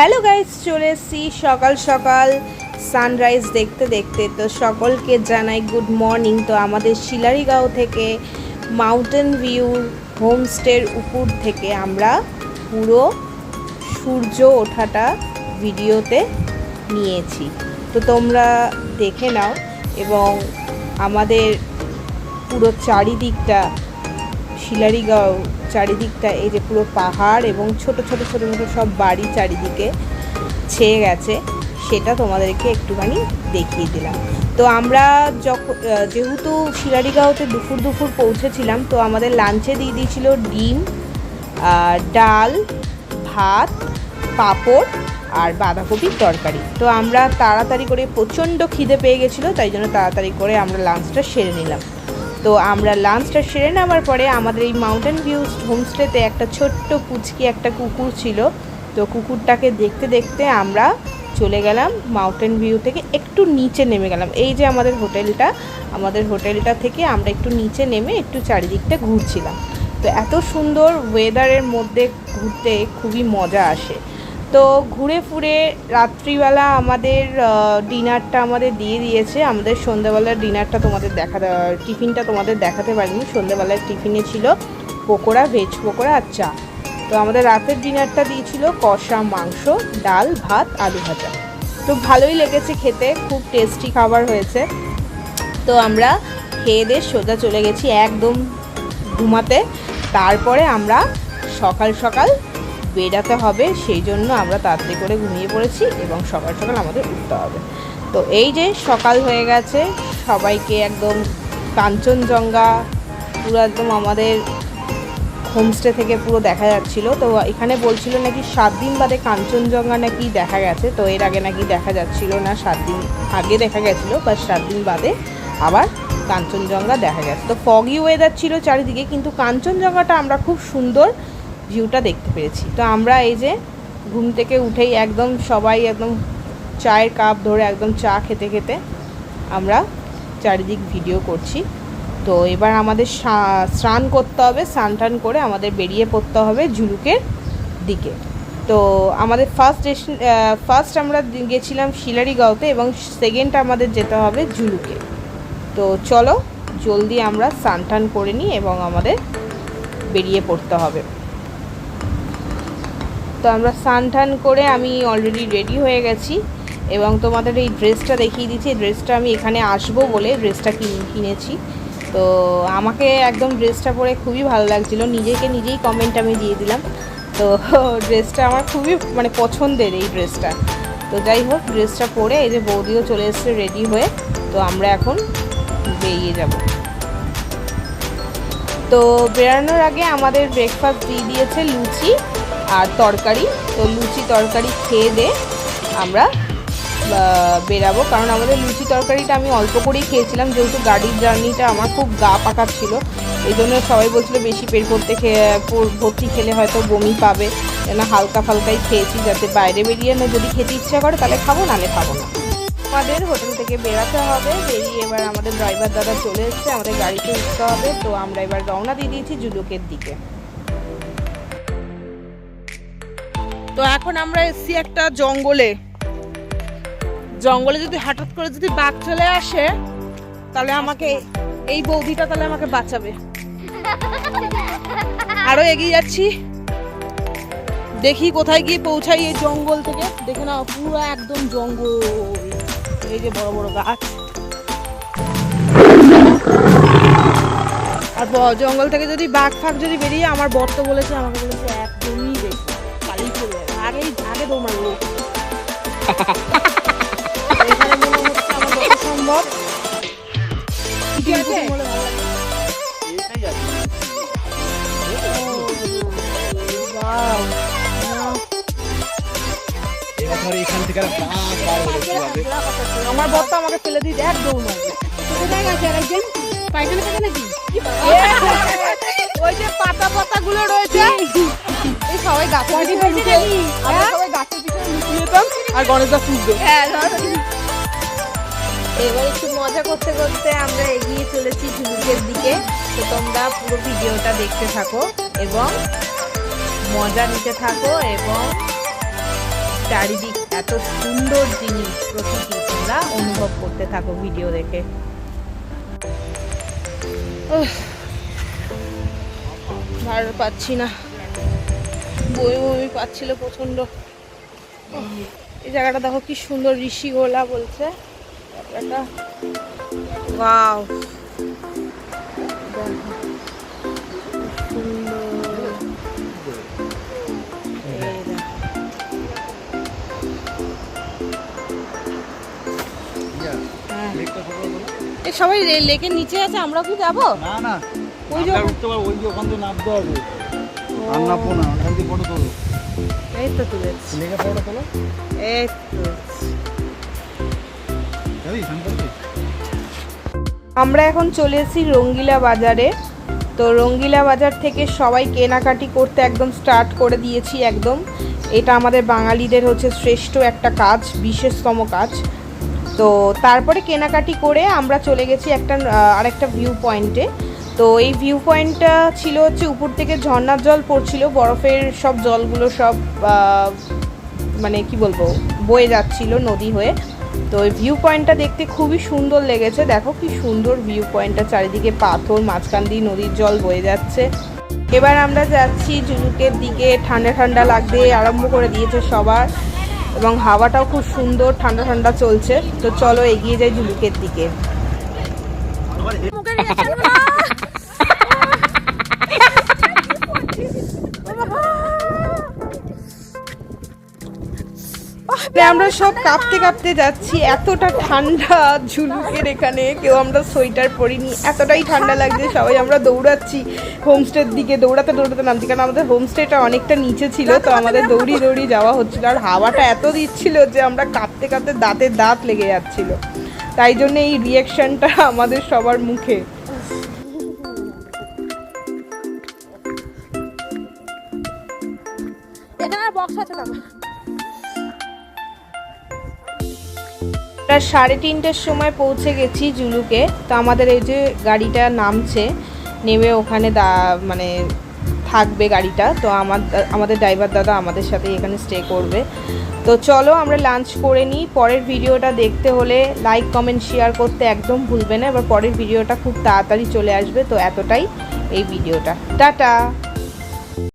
Hello guys চলে এসেছি সকাল সকাল সানরাইজ দেখতে দেখতে। তো সকলকে জানাই গুড মর্নিং তো আমাদের শিলারিগাঁও থেকে মাউন্টেন ভিউর হোমস্টের উপর থেকে আমরা পুরো সূর্য ওঠাটা ভিডিওতে নিয়েছি। তো তোমরা দেখে নাও এবং আমাদের পুরো চারিদিকটা শিলারিগাঁও চারিদিকটা এই যে পুরো পাহাড় এবং ছোট ছোট ছোট ছোট সব বাড়ি চারিদিকে ছেয়ে গেছে, সেটা তোমাদেরকে একটুখানি দেখিয়ে দিলাম। তো আমরা যখন যেহেতু শিলারিগাঁওতে দুপুর দুপুর পৌঁছেছিলাম, তো আমাদের লাঞ্চে দিয়ে দিয়েছিল ডিম ডাল, ভাত, পাঁপড় আর বাঁধাকপির তরকারি। তো আমরা তাড়াতাড়ি করে প্রচণ্ড খিদে পেয়ে গেছিল, তাই জন্য তাড়াতাড়ি করে আমরা লাঞ্চটা সেরে নিলাম। তো আমরা লাঞ্চটা সেরে নেওয়ার পরে আমাদের এই মাউন্টেন ভিউ হোমস্টেতে একটা ছোট্ট পুচকি একটা কুকুর ছিল। তো কুকুরটাকে দেখতে দেখতে আমরা চলে গেলাম মাউন্টেন ভিউ থেকে একটু নিচে নেমে গেলাম। এই যে আমাদের হোটেলটা আমাদের হোটেলটা থেকে আমরা একটু নিচে নেমে একটু চারিদিকটা ঘুরছিলাম। তো এত সুন্দর ওয়েদারের মধ্যে ঘুরতে খুবই মজা আসে। তো ঘুরে ফুরে রাত্রিবেলা আমাদের ডিনারটা আমাদের দিয়ে দিয়েছে। আমাদের সন্ধ্যাবেলার ডিনারটা তোমাদের দেখা টিফিনটা তোমাদের দেখাতে পারিনি। সন্ধ্যাবেলার টিফিনে ছিল পকোড়া ভেজ পকোড়া আর চা। তো আমাদের রাতের ডিনারটা দিয়েছিল কষা, মাংস, ডাল, ভাত, আলু ভাজা। তো ভালোই লেগেছে খেতে, খুব টেস্টি খাবার হয়েছে। তো আমরা খেয়ে দিয়ে সোজা চলে গেছি একদম ঘুমাতে। তারপরে আমরা সকাল সকাল বেরাতে হবে, সেই জন্য আমরা তাড়াতাড়ি করে ঘুমিয়ে পড়েছি এবং সকাল সকাল আমাদের উঠতে হবে। তো এই যে সকাল হয়ে গেছে, সবাইকে একদম কাঞ্চনজঙ্ঘা, পুরো একদম আমাদের হোমস্টে থেকে পুরো দেখা যাচ্ছিল। তো এখানে বলছিল নাকি সাত দিন বাদে কাঞ্চনজঙ্ঘা নাকি দেখা গেছে, তো এর আগে নাকি দেখা যাচ্ছিল না, সাত দিন আগে দেখা গেছিল বা সাত দিন বাদে আবার কাঞ্চনজঙ্ঘা দেখা গেছে। তো ফগি ওয়েদার ছিল চারিদিকে, কিন্তু কাঞ্চনজঙ্ঘাটা আমরা খুব সুন্দর ভিউটা দেখতে পেরেছি তো আমরা এই যে ঘুম থেকে উঠেই একদম সবাই একদম চায়ের কাপ ধরে একদম চা খেতে খেতে আমরা চারিদিক ভিডিও করছি। তো এবার আমাদের স্নান করতে হবে, স্নান টান করে আমাদের বেরিয়ে পড়তে হবে ঝুলুকের দিকে। তো আমাদের ফার্স্ট ফার্স্ট আমরা গেছিলাম শিলারিগাঁওতে এবং সেকেন্ড আমাদের যেতে হবে ঝুলুকে। তো চলো, জলদি আমরা স্নান টান করে নিই এবং আমাদের বেরিয়ে পড়তে হবে। তো আমরা স্নান টান করে আমি অলরেডি রেডি হয়ে গেছি এবং তোমাদের এই ড্রেসটা দেখিয়ে দিচ্ছি। ড্রেসটা আমি এখানে আসব বলে ড্রেসটা কিন- কিনেছি। তো আমাকে একদম ড্রেসটা পরে খুবই ভালো লাগছিল। নিজেকে নিজেই কমেন্ট আমি দিয়ে দিলাম। তো ড্রেসটা আমার খুবই মানে পছন্দের এই ড্রেসটা তো যাই হোক ড্রেসটা পরে এই যে বৌদিও চলে এসছে রেডি হয়ে। তো আমরা এখন বেরিয়ে যাব। তো বেরানোর আগে আমাদের ব্রেকফাস্ট দিয়ে দিয়েছে লুচি। আর তরকারি, তো লুচি তরকারি খেয়ে দে, আমরা বেরাবো। কারণ আমাদের লুচি তরকারিটা আমি অল্প করেই খেয়েছিলাম, যেহেতু গাড়ির জার্নিটা আমার খুব গা পাকাচ্ছিল এই জন্য সবাই বলছিল বেশি পেট ভর্তি খেয়ে ভর্তি খেলে হয়তো বমি পাবে। কেন হালকা ফালকাই খেয়েছি যাতে বাইরে বেরিয়ে না যদি খেতে ইচ্ছা করে, তাহলে খাব, নাহলে খাব না। আমাদের হোটেল থেকে বেরাতে হবে, বেরিয়ে এবার আমাদের ড্রাইভার দাদা চলে এসেছে, আমাদের গাড়িতে উঠতে হবে। তো আমরা এবার রওনা দিয়ে দিয়েছি জুলুকের দিকে। তো এখন আমরা এসেছি একটা জঙ্গলে। জঙ্গলে যদি হঠাৎ করে যদি বাঘ চলে আসে, তাহলে আমাকে এই বৌদিটা তাহলে আমাকে বাঁচাবে। আরও এগিয়ে যাচ্ছি। দেখি কোথায় গিয়ে পৌঁছাই এই জঙ্গল থেকে। দেখে নাও পুরো একদম জঙ্গল। এই যে বড় বড় গাছ। আর জঙ্গল থেকে যদি বাঘ ফাঘ যদি বেরিয়ে, আমার বর তো বলেছে, আমাকে বলেছে, একদমই এখানে মনে হচ্ছে আমার যত সম্ভব ঠিক আছে আমার বর আমাকে ফেলে দিয়ে দেখ দৌড় মারবে কোথায় গেছে আর একজন পায়খানা থেকে নাকি ওই যে পাতা পাতা গুলো রয়েছে সবাই? আমরা? সবাই আর গণেশদা ফুটবে। এবার একটু মজা করতে করতে আমরা এগিয়ে চলেছি ঝুলুকের দিকে। তো তোমরা পুরো ভিডিওটা দেখতে থাকো এবং মজা নিতে থাকো এবং চারিদিক এত সুন্দর জিনিস প্রকৃতি তোমরা অনুভব করতে থাকো ভিডিও দেখে। ভালো পাচ্ছি না। বই বই পাচ্ছিল প্রচণ্ড উফ, এই জায়গাটা দেখো কি সুন্দর ঋষি গোলা বলছে। জায়গাটা। ওয়াও। হ্যাঁ। সবাই লেকের নিচে আছে আমরা কি যাব? না না। ওই যে উঠতে পারব ওই যে ওখান থেকে নামতে হবে। আর নামবো না ওখান থেকে ফটো তোলো এই তো তুলেছি লেগে ফটো তোলো এই তুলেছি। আমরা এখন চলে এসেছি রঙ্গিলা বাজারে। তো রঙ্গিলা বাজার থেকে সবাই কেনাকাটি করতে একদম স্টার্ট করে দিয়েছি একদম। এটা আমাদের বাঙালিদের হচ্ছে শ্রেষ্ঠ একটা কাজ বিশেষতম কাজ। তো তারপরে কেনাকাটি করে আমরা চলে গেছি একটা আরেকটা ভিউ পয়েন্টে তো এই ভিউ পয়েন্টটা ছিল হচ্ছে উপর থেকে ঝর্ণার জল পড়ছিল, বরফের সব জলগুলো সব মানে কি বলব, বয়ে যাচ্ছিল নদী হয়ে। তো ওই ভিউ পয়েন্টটা দেখতে খুবই সুন্দর লেগেছে। দেখো কি সুন্দর ভিউ পয়েন্টটা চারিদিকে পাথর, মাঝখান দিয়ে নদীর জল বয়ে যাচ্ছে। এবার আমরা যাচ্ছি জুলুকের দিকে, ঠান্ডা ঠান্ডা লাগতে আরম্ভ করে দিয়েছে সবার, এবং হাওয়াটাও খুব সুন্দর, ঠান্ডা ঠান্ডা চলছে। তো চলো এগিয়ে যাই জুলুকের দিকে। আমরা সব কাঁপতে কাঁপতে যাচ্ছি, এতটা ঠান্ডা ঝুলুকের এখানে, কেউ আমরা সোয়েটার পরিনি, এতটাই ঠান্ডা লাগছে, সবাই আমরা দৌড়াচ্ছি, হোমস্টের দিকে, দৌড়াতে দৌড়াতে নামছি, কারণ আমাদের হোমস্টেটা অনেকটা নিচে ছিল, তো আমাদের দৌড়ি দৌড়ি যাওয়া হচ্ছিল, আর হাওয়াটা এত দিচ্ছিল যে আমরা কাঁপতে কাঁপতে দাঁতে দাঁত লেগে যাচ্ছিল। তাই জন্য এই রিয়াকশনটা আমাদের সবার মুখে। এখানে বক্স আছে না? প্রায় সাড়ে তিনটের সময় পৌঁছে গেছি জুলুকে তো আমাদের এই যে গাড়িটা নামছে, নেমে ওখানে দা মানে থাকবে গাড়িটা। তো আমার, আমাদের ড্রাইভার দাদা আমাদের সাথে এখানে স্টে করবে। তো চলো আমরা লাঞ্চ করে নিই। পরের ভিডিওটা দেখতে হলে লাইক কমেন্ট শেয়ার করতে একদম ভুলবে না। এবার পরের ভিডিওটা খুব তাড়াতাড়ি চলে আসবে। তো এতটাই এই ভিডিওটা। টাটা!